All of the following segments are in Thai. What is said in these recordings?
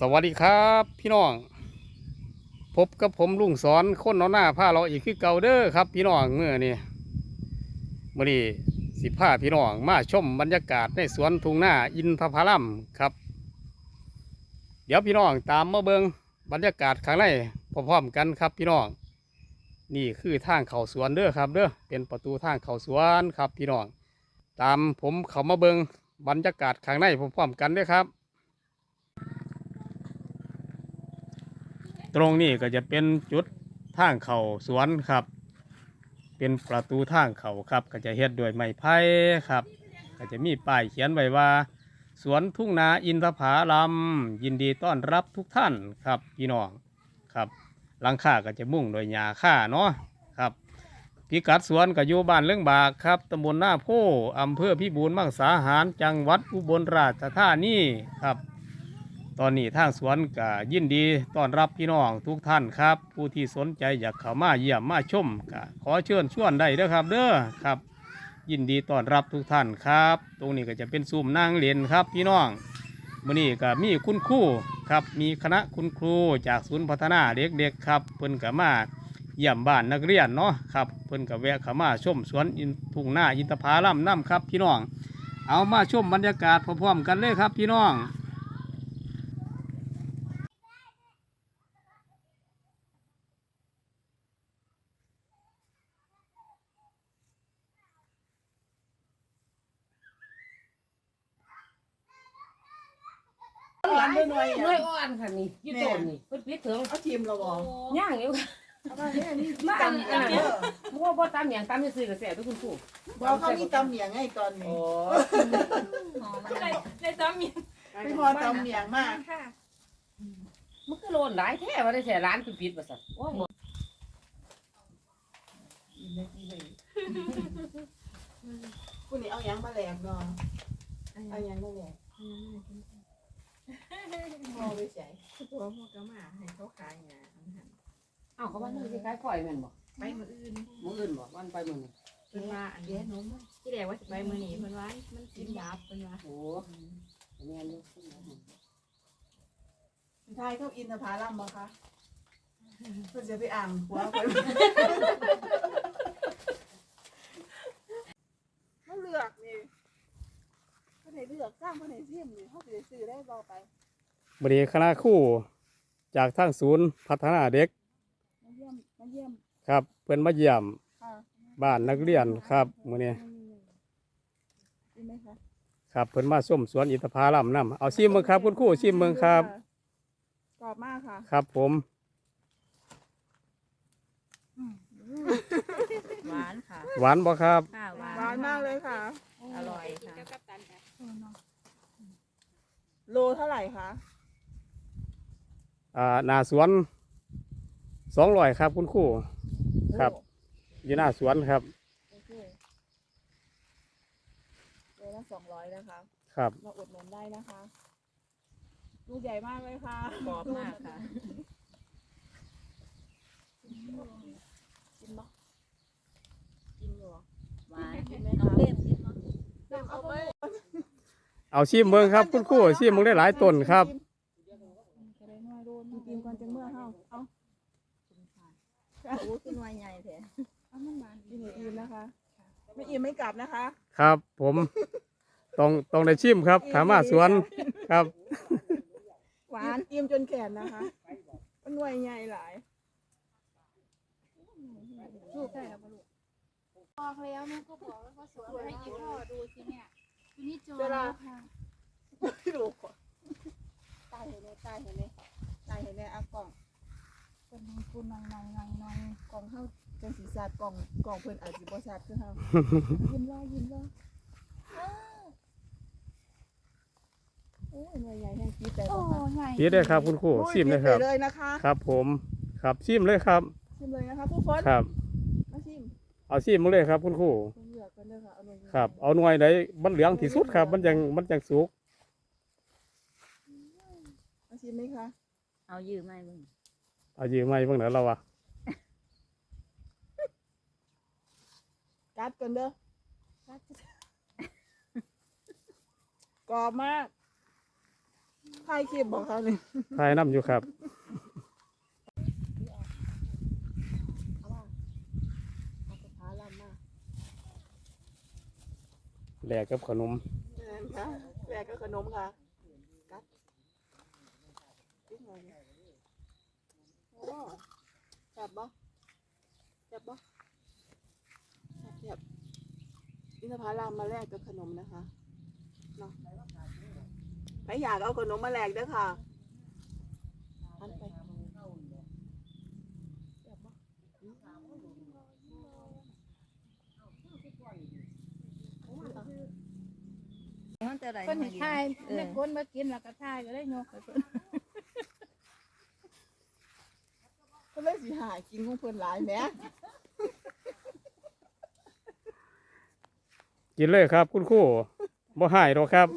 สวัสดีครับพี่น้อง พบกับผมลุงสอนคนเอหน้าผ้าเราอีกคือเก่าเด้อครับ พี่น้องเมื่อนี้มื่อนี้สิผ้าพี่น้องมาชมบรรยากาศในสวนทุ่งหน้าอินทผลัมครับ เดี๋ยวพี่น้องตามมาเบิงบรรยากาศข้างในพร้อมๆกันครับพี่น้อง นี่คือทางเข้าสวนเด้อครับเด้อเป็นประตูทางเข้าสวนครับพี่น้อง ตามผมเข้ามาเบิงบรรยากาศข้างในพร้อมๆกันเด้อครับ ตรงนี้ก็จะเป็นจุดทางเข้าสวนครับ เป็นประตูทางเข้าครับ ก็จะเฮ็ดด้วยไม้ไผ่ครับ ก็จะมีป้ายเขียนไว้ว่า สวนทุ่งนาอินทผาลัมยินดีต้อนรับทุกท่านครับพี่น้องครับหลังคาก็จะมุ่งโดยหญ้าค่าเนาะครับพิกัดสวนก็อยู่บ้านเรื่องบากครับตำบลหน้าโพอำเภอพิบูลมังสาหารจังหวัดอุบลราชธานีครับ ตอนนี้ทางสวนก็ยินดีต้อนรับพี่น้องทุกท่านครับ ผู้ที่สนใจอยากเข้ามาเยี่ยมมาชมก็ขอเชิญชวนได้เด้อครับ เด้อครับ ยินดีต้อนรับทุกท่านครับ ตรงนี้ก็จะเป็นซุ้มนางเรียนครับพี่น้องมื่อนี้ก็มีคุณครูครับมีคณะคุณครูจากศูนย์พัฒนาเด็กๆครับเพิ่นก็มาเยี่ยมบ้านนักเรียนเนาะครับเพิ่นก็แวะเข้ามาชมสวนอินทุ่งหน้าอินทผลัมน้ำครับพี่น้อง เอามาชมบรรยากาศพร้อมๆกันเลยครับพี่น้อง ร้านด้วยหน่อยหน่วยอ่อนค่ะนี่อยี่ต้นนี่เพิ่นปิดถึงเอาทีมเราบอกย่างอยู่เอามาเนี่ยนี่มาอันตำอันเยนั้นอะมัวบ่ตามอย่างตามซื่อๆก็แซ่บทุกคุณครูบอกเขามีตำเหมียงให้ตอนนี้ได้ได้ตำมีไปพอตำเหมียงมากค่ะมันคือโลนหลายแท้ว่าได้แท้ร้านคือปิดว่าซั่นโอ้ยคุณนี่เอาหยังมาแหลกเนาะเอาหยังมาแหลก พอไปใส่ตัวพวกกระหมาให้เขาขายงานอาหารเอ้าเขาว่านี่สิขายข่อยแม่นบ่ไปมืออื่นมื้ออื่นบ่วันไปมื้อนี้เพิ่นว่าอันเดียนมที่แรกว่าสิไปมื้อนี้เพิ่นว่ามันกินดับเพิ่นว่าโอ้แม่นอยู่ทายเข้าอินทผลัมบ่คะเพื่อจะไปอ่างหัวไปเขาเลือกนี่เขาไหนเลือกสร้างเขาไหนเสียมนี่เขาสิซื้อได้บ่ไป บริคณะครู่จากทางศูนย์พัฒนาเด็กมาเยี่ยมมาเยี่ยมครับ เพื่อนมาเยี่ยมค่ะบ้านนักเรียนครับมื้อนี้ดีไหมคะครับเพื่อนมาส้มสวนอินทผลัมนํเอาชิมเมืองครับ คุณครู่ชิมเมืองครับ กรอบมากค่ะครับผม หวานค่ะหวานบ่ครับ ค่ะหวานหวานมากเลยค่ะ อร่อยค่ะ โลเท่าไหร่คะอ่า หน้าสวนสองร้อยครับ คุณครู่ครับ อยู่หน้าสวนครับโอเคโลละสองร้อยนะคะครับ มาอุดหนุนได้นะคะลูกใหญ่มากเลยค่ะกรอบมากค่ะกินเนาะกินอยู่เหรอหวานกินไหมน้องคะเล่มกินเนาะเริ่มเอาไป เอาชิมเมืองครับ คุณครู่ชิมเมืองได้หลายต้นครับ จะได้น้อยโดนกินก่อนจะเมื่อเฮาเอา โอ้ขึ้นวายใหญ่แท้เอามันมากินให้อิ่มนะคะ ไม่อิ่มไม่กลับนะคะ ครับ ผมต้องต้องได้ชิมครับ ถามมาสวนครับ หวานอิ่มจนแขนนะคะมันหน่วยใหญ่หลายลูกได้แล้วบ่ลูกบอกแล้วแม่ก็บอกแล้วว่าสวยให้ยิ้มพ่อดูสิเนี่ยดูนี่จอแล้วค่ะไม่รู้ก่อนตายเห็นไหมตายเห็นไหมตายเห็นไหมเอากล่อง คนนึงคุณนองนองนองนองกล่องเข้าจังสีสาดกล่องกล่องเพิ่นอาจสิบ่สาดคือเฮายิ้มว่ายิ้มว่าอ้าวโอ้ยหน่วยใหญ่แห่งคิดแต่โอ้ว่าใหญ่นี่ได้ครับคุณครูชิมเลยครับ เลยนะคะครับผมครับชิมเลยครับ ชิมเลยนะคะผู้คนครับ มาชิมเอาชิมมาเลยครับ คุณครูคนเหลือกกันเด้อค่ะเอาหน่วยใหญ่ครับ เอาหน่วยไหนมันเหลืองที่สุดครับ มันยังมันยังสุกมาชิมไหมคะเอายืมไหมมึง เอายืมมาเพิ่งไหนเราอะกัดกันเด้อกัดกรอบมากถ่ายคลิปบอกเขาเลยทายน้ำอยู่ครับเอาว่าเอาสถาลำมาแหลกกับขนมเดินค่ะแลกกับขนมค่ะกัดนิดหน่อย โอ้แซ่บบ่แซ่บบ่แซ่บแซ่บอินทผลัมมาแลกกับขนมนะคะเนาะใครอยากเอาขนมมาแลกเด้อค่ะอันไปแซ่บบ่อืมโอ้มามันจะได้เพิ่นให้ทายเออแม่คนมากินแล้วก็ทายก็ได้ยกให้เพิ่น เพิ่นเลยสิหากินของเพิ่นหลายแหมกินเลยครับ คุณครูบ่หายหรอกครับ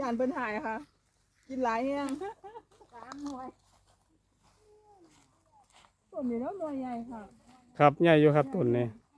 ย่านเพิ่นหายค่ะ กินหลายแฮงสามหน่วยต้นนี้แล้วหน่วยใหญ่ค่ะ ครับใหญ่อยู่ครับต้นนี้อ